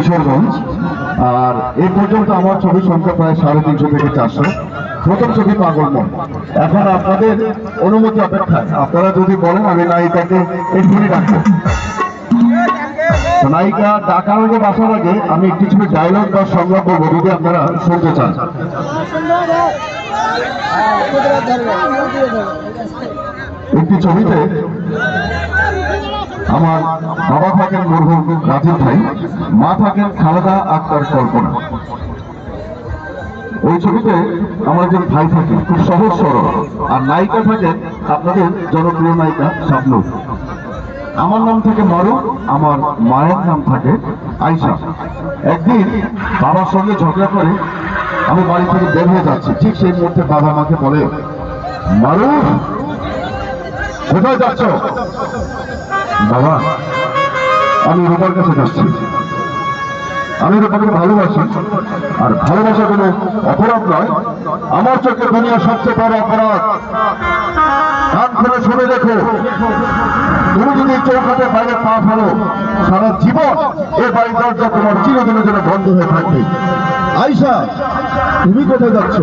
কিশোরগঞ্জ। আর এই পর্যন্ত আমার ছবির সংখ্যা প্রায় সাড়ে তিনশো থেকে চারশো। প্রথম ছবি পাগল মন। এখন আপনাদের অনুমতি অপেক্ষায় আপনারা যদি বলেন, আমি নায়িকাকে এক্ষুনি রাখব নায়িকা ডাকার আগে বাসার আগে। আমি কিছু ডায়লগ বা সংলাপ বলব, যদি আপনারা শুনতে চান। একটি ছবিতে আমার বাবা থাকেন মরহুম রাজীব ভাই, মা থাকেন খালেদা আক্তার কল্পনা। ওই ছবিতে আমার একজন ভাই থাকে খুব সহজ সরল। আর নায়িকা থাকেন আপনাদের জনপ্রিয় নায়িকা শাবনূর। আমার নাম থাকে মারু, আমার মায়ের নাম থাকে আয়সা একদিন বাবার সঙ্গে ঝগড়া করে আমি বাড়ি থেকে বের হয়ে যাচ্ছি, ঠিক সেই মুহূর্তে বাবা আমাকে বলে, মারু, কোথায় যাচ্ছ? বাবা আমি রূপার কাছে যাচ্ছি। আমি রূপাকে ভালোবাসি। আর ভালোবাসা কোনো অপরাধ নয়। আমার চোখে দুনিয়ার সবচেয়ে বড় অপরাধ। কান খুলে শুনে দেখো। তুমি যদি চৌকাতে বাইরে পা ফেলো, সারা জীবন এ বাড়ির দরজা তোমার চিরদিনের জন্য বন্ধ হয়ে থাকবে। আয়সা তুমি কোথায় যাচ্ছ?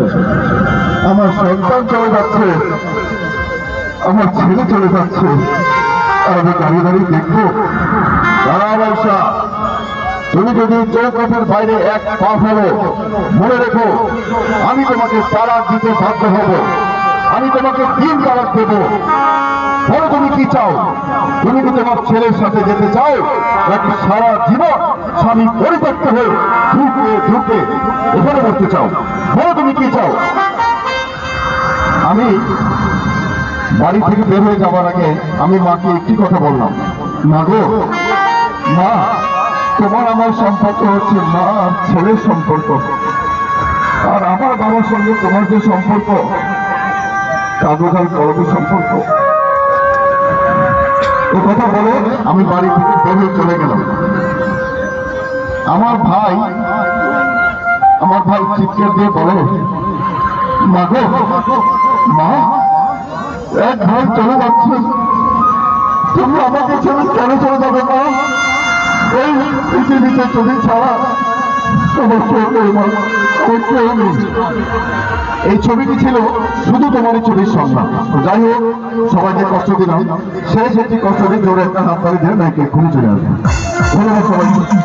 আমার সন্তান চলে যাচ্ছে। আমার ছেলে চলে যাচ্ছে। আর আমি দাঁড়িয়ে দাঁড়িয়ে দেখব। তুমি যদি চৌকাঠের বাইরে এক পা ফেলো, মনে রেখো, আমি তোমাকে তালাক দিতে বাধ্য হব। আমি তোমাকে দিন তালাক দেব। বলো তুমি কি চাও? তুমি কি তোমার ছেলের সাথে যেতে চাও? নাকি সারা জীবন স্বামী পরিত্যক্ত হয়ে ঢুকে ঢুকে এখানে করতে চাও? বলো তুমি কি চাও? আমি বাড়ি থেকে বের হয়ে যাওয়ার আগে আমি মাকে একটি কথা বললাম। মা গো, মা তোমার আমার সম্পর্ক হচ্ছে মা আর ছেলের সম্পর্ক। আর আমার বাবার সঙ্গে তোমার যে সম্পর্ক কাগজ আর সম্পর্ক। ও কথা বলে আমি বাড়ি থেকে বের হয়ে চলে গেলাম। আমার ভাই আমার ভাই চিৎকার দিয়ে বলে, মা গো, মা, এক ভাই চলে যাচ্ছে। তুমি আমাকে ছেড়ে কেন চলে যাবে মা? এই পৃথিবীতে তুমি ছাড়া। এই ছবিটি ছিল শুধু তোমার ছবির সংখ্যা যাই হোক, সবাইকে কষ্ট দিলাম। সেই সেটি কষ্ট দিয়ে জোরে একটা হাত তালি দিয়ে নাকি খুলে চলে আসবে। ধন্যবাদ সবাই